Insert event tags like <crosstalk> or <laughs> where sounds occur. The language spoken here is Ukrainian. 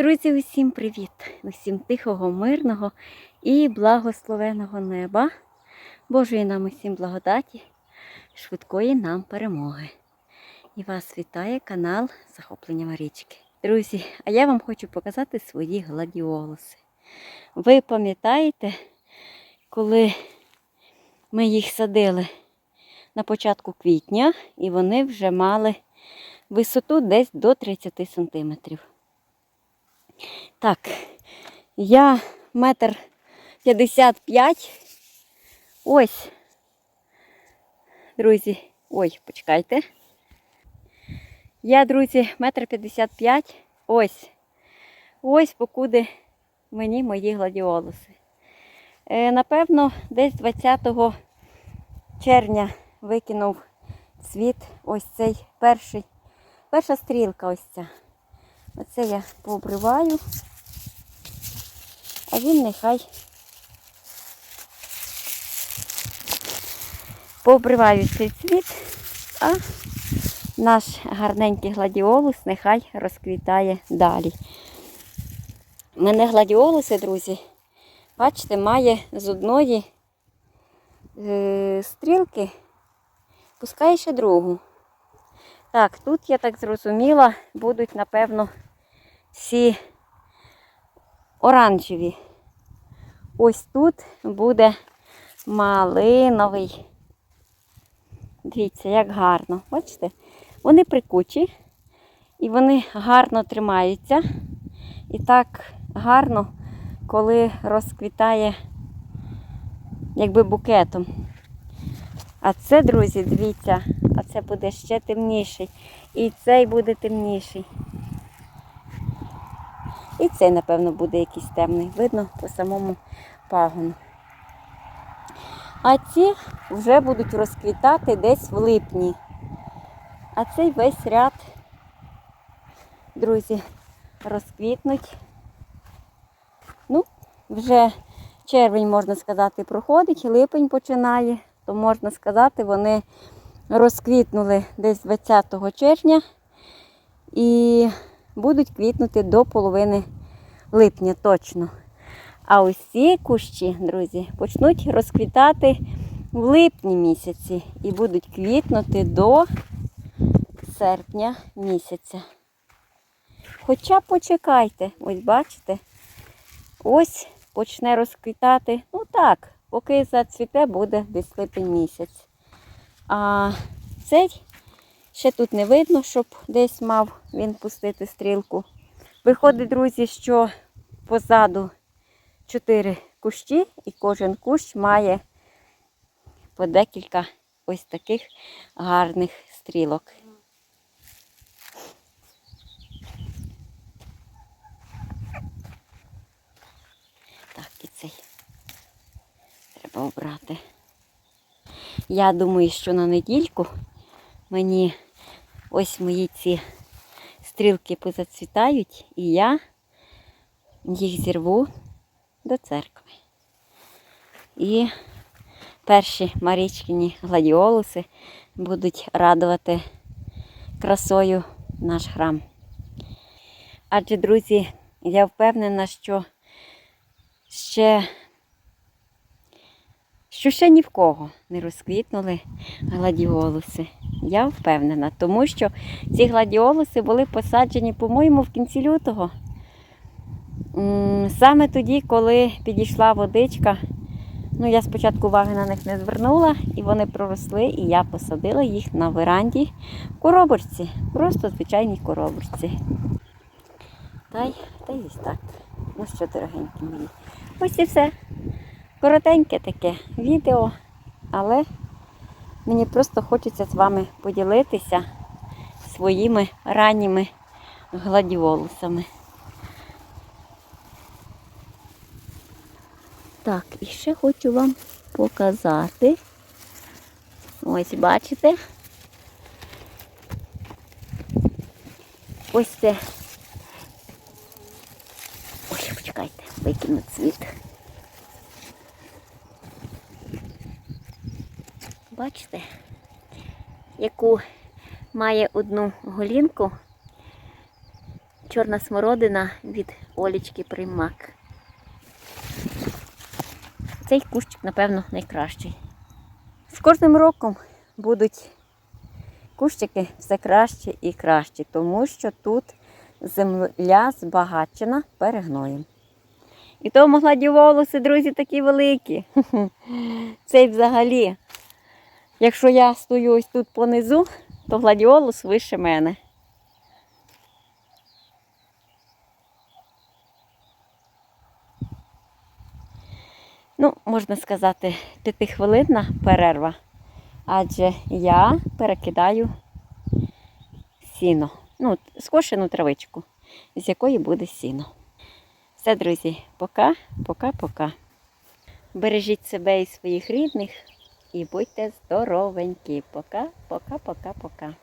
Друзі, усім привіт! Усім тихого, мирного і благословеного неба, Божої нам усім благодаті, швидкої нам перемоги. І вас вітає канал Захоплення Марічки. Друзі, а я вам хочу показати свої гладіолуси. Ви пам'ятаєте, коли ми їх садили на початку квітня, і вони вже мали висоту десь до 30 сантиметрів. Так, я метр п'ятдесят п'ять. Ось. Друзі, ой, почекайте. Я, друзі, метр п'ятдесят п'ять. Ось. Ось покуди мені мої гладіолуси. Е, напевно, десь 20 червня викинув цвіт ось цей перший. Перша стрілка ось ця. Оце я пообриваю, а він нехай пообриваю цей цвіт, а наш гарненький гладіолус нехай розквітає далі. У мене гладіолуси, друзі, бачите, має з одної е, стрілки, пускає ще другу. Так, тут, я так зрозуміла, будуть, напевно, всі оранжеві. Ось тут буде малиновий. Дивіться, як гарно. Бачите? Вони прикучі і вони гарно тримаються. І так гарно, коли розквітає якби букетом. А це, друзі, дивіться, а це буде ще темніший. І цей буде темніший. І цей, напевно, буде якийсь темний. Видно по самому пагону. А ці вже будуть розквітати десь в липні. А цей весь ряд, друзі, розквітнуть. Ну, вже червень, можна сказати, проходить, липень починає то можна сказати, вони розквітнули десь 20 червня і будуть квітнути до половини липня точно. А ці кущі, друзі, почнуть розквітати в липні місяці і будуть квітнути до серпня місяця. Хоча почекайте, ось бачите, ось почне розквітати, ну так, Поки зацвіте, буде десь липень місяць. А цей ще тут не видно, щоб десь мав він пустити стрілку. Виходить, друзі, що позаду чотири кущі, і кожен кущ має по декілька ось таких гарних стрілок. Так, і цей треба обрати. Я думаю, що на недільку мені ось мої ці стрілки позацвітають, і я їх зірву до церкви. І перші марічкині гладіолуси будуть радувати красою наш храм. Адже, друзі, я впевнена, що ще що ще ні в кого не розквітнули гладіолуси. Я впевнена, тому що ці гладіолуси були посаджені, по-моєму, в кінці лютого. Саме тоді, коли підійшла водичка, ну я спочатку уваги на них не звернула, і вони проросли, і я посадила їх на веранді в коробочці. Просто звичайній коробочці. Та й та й так. Ну що, дорогенькі мої. Ось і все. Коротеньке таке відео, але мені просто хочеться з вами поділитися своїми ранніми гладіолусами. Так, і ще хочу вам показати. Ось бачите? Ось це. Ой, почекайте, викину цвіт. Бачите, яку має одну голінку чорна смородина від Олічки Примак. Цей кущик, напевно, найкращий. З кожним роком будуть кущики все краще і краще, тому що тут земля збагачена перегноєм. І тому гладіолуси, друзі, такі великі. <laughs> Цей взагалі, якщо я стою ось тут понизу, то гладіолус вище мене. Ну, можна сказати, п'ятихвилинна перерва, адже я перекидаю сіно. Ну, скошену травичку, з якої буде сіно. Все, друзі, пока, пока, пока. Бережіть себе і своїх рідних і будьте здоровенькі. Пока, пока, пока, пока.